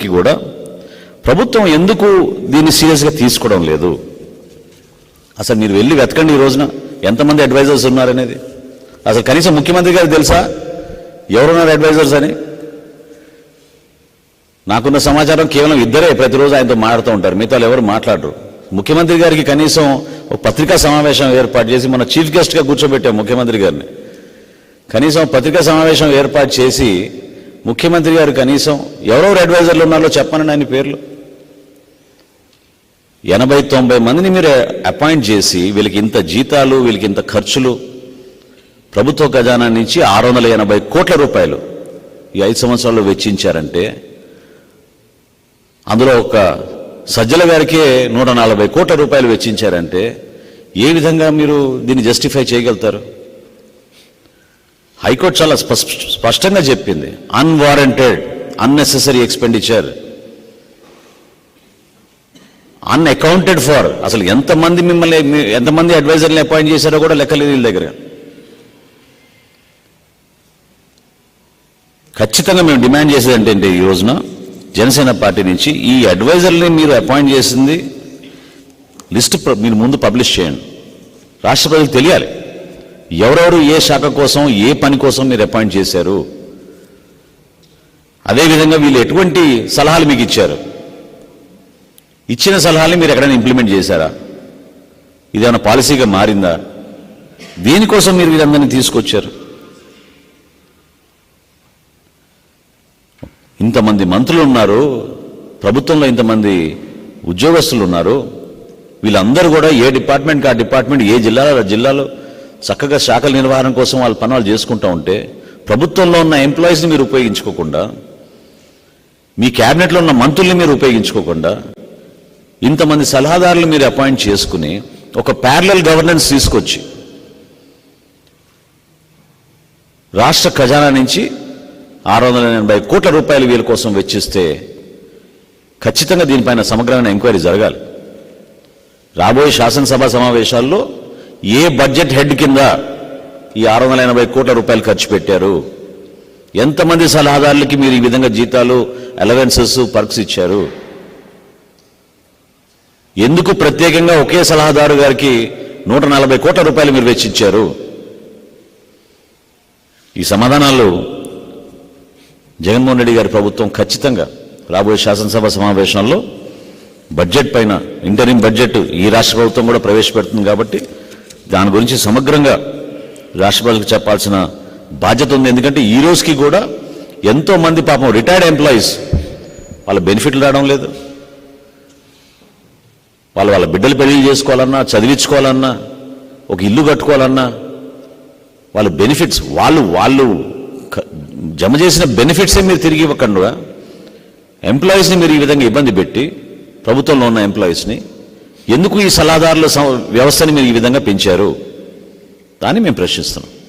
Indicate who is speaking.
Speaker 1: కి కూడా ప్రభుత్వం ఎందుకు దీన్ని సీరియస్గా తీసుకోవడం లేదు? అసలు మీరు వెళ్ళి వెతకండి ఈ రోజున. ఎంతమంది అడ్వైజర్స్ ఉన్నారనేది. అసలు కనీసం ముఖ్యమంత్రి గారికి తెలుసా? ఎవరున్నారు అడ్వైజర్స్ అని? నాకున్న సమాచారం కేవలం ఇద్దరే ప్రతిరోజు ఆయనతో మాట్లాడుతూ ఉంటారు. మిగతా వాళ్ళు ఎవరు మాట్లాడరు. ముఖ్యమంత్రి గారికి కనీసం ఒక పత్రికా సమావేశం ఏర్పాటు చేసి మన చీఫ్ గెస్ట్గా కూర్చోబెట్టాం ముఖ్యమంత్రి గారిని. కనీసం పత్రికా సమావేశం ఏర్పాటు చేసి ముఖ్యమంత్రి గారు కనీసం ఎవరెవరు అడ్వైజర్లు ఉన్నారో చెప్పనండి ఆయన పేర్లు. ఎనభై తొంభై మందిని మీరు అపాయింట్ చేసి వీళ్ళకి ఇంత జీతాలు వీళ్ళకి ఇంత ఖర్చులు ప్రభుత్వ ఖజానా నుంచి ఆరు వందల ఎనభై కోట్ల రూపాయలు ఈ ఐదు సంవత్సరాల్లో వెచ్చించారంటే అందులో ఒక సజ్జల గారికే నూట నలభై కోట్ల రూపాయలు వెచ్చించారంటే ఏ విధంగా మీరు దీన్ని జస్టిఫై చేయగలుగుతారు? హైకోర్టు చాలా స్పష్ట- స్పష్టంగా చెప్పింది. Unwarranted unnecessary expenditure unaccounted for అసలు ఎంతమంది మిమ్మల్ని ఎంతమంది అడ్వైజర్ని అపాయింట్ చేశారో కూడా లెక్కలేదు వీళ్ళ దగ్గర. ఖచ్చితంగా మేము డిమాండ్ చేసేది ఏంటంటే ఈ రోజున? జనసేన పార్టీ నుంచి ఈ అడ్వైజర్ని మీరు అపాయింట్ చేసింది లిస్ట్ మీరు ముందు పబ్లిష్ చేయండి. రాష్ట్ర ప్రజలకు తెలియాలి. ఎవరెవరు ఏ శాఖ కోసం ఏ పని కోసం మీరు అపాయింట్ చేశారు? అదేవిధంగా వీళ్ళు ఎటువంటి సలహాలు మీకు ఇచ్చారు? ఇచ్చిన సలహాలని మీరు ఎక్కడైనా ఇంప్లిమెంట్ చేశారా? ఇదేమైనా పాలసీగా మారిందా? దేనికోసం మీరు వీరందరినీ తీసుకొచ్చారు? ఇంతమంది మంత్రులు ఉన్నారు ప్రభుత్వంలో ఇంతమంది ఉద్యోగస్తులు ఉన్నారు వీళ్ళందరూ కూడా ఏ డిపార్ట్మెంట్కి ఆ డిపార్ట్మెంట్ ఏ జిల్లాలో ఆ జిల్లాలో చక్కగా శాఖల నిర్వహణ కోసం వాళ్ళ పనులు చేసుకుంటూ ఉంటే ప్రభుత్వంలో ఉన్న ఎంప్లాయీస్ని మీరు ఉపయోగించుకోకుండా మీ క్యాబినెట్లో ఉన్న మంత్రుల్ని మీరు ఉపయోగించుకోకుండా ఇంతమంది సలహాదారులు మీరు అపాయింట్ చేసుకుని ఒక ప్యారలల్ గవర్నెన్స్ తీసుకొచ్చి రాష్ట్ర ఖజానా నుంచి ఆరు వందల ఎనభై కోట్ల రూపాయలు వీళ్ళ కోసం వెచ్చిస్తే ఖచ్చితంగా దీనిపైన సమగ్రమైన ఎంక్వైరీ జరగాలి. రాబోయే శాసనసభ సమావేశాల్లో ఏ బడ్జెట్ హెడ్ కింద ఈ ఆరు వందల ఎనభై కోట్ల రూపాయలు ఖర్చు పెట్టారు? ఎంతమంది సలహాదారులకి మీరు ఈ విధంగా జీతాలు అలవెన్సెస్ పర్క్స్ ఇచ్చారు? ఎందుకు ప్రత్యేకంగా ఒకే సలహాదారు గారికి నూట నలభై కోట్ల రూపాయలు మీరు వెచ్చించారు ఈ సమాధానాలు జగన్మోహన్ రెడ్డి గారి ప్రభుత్వం ఖచ్చితంగా రాబోయే శాసనసభ సమావేశంలో బడ్జెట్ పైన ఇంటరిం బడ్జెట్ ఈ రాష్ట్ర ప్రభుత్వం కూడా ప్రవేశపెడుతుంది కాబట్టి దాని గురించి సమగ్రంగా రాష్ట్రపతికి చెప్పాల్సిన బాధ్యత ఉంది. ఎందుకంటే ఈ రోజుకి కూడా ఎంతో మంది పాపం రిటైర్డ్ ఎంప్లాయీస్ వాళ్ళ బెనిఫిట్లు రావడం లేదు. వాళ్ళు వాళ్ళ బిడ్డలు పెళ్ళి చేసుకోవాలన్నా చదివించుకోవాలన్నా ఒక ఇల్లు కట్టుకోవాలన్నా వాళ్ళ బెనిఫిట్స్ వాళ్ళు వాళ్ళు జమ చేసిన బెనిఫిట్సే మీరు తిరిగి ఇవ్వకుండా. ఎంప్లాయీస్ని మీరు ఈ విధంగా ఇబ్బంది పెట్టి ప్రభుత్వంలో ఉన్న ఎంప్లాయీస్ని ఎందుకు ఈ సలహాదారుల సం- వ్యవస్థని మీరు ఈ విధంగా పెంచారు? దాన్ని మేము ప్రశ్నిస్తున్నాం.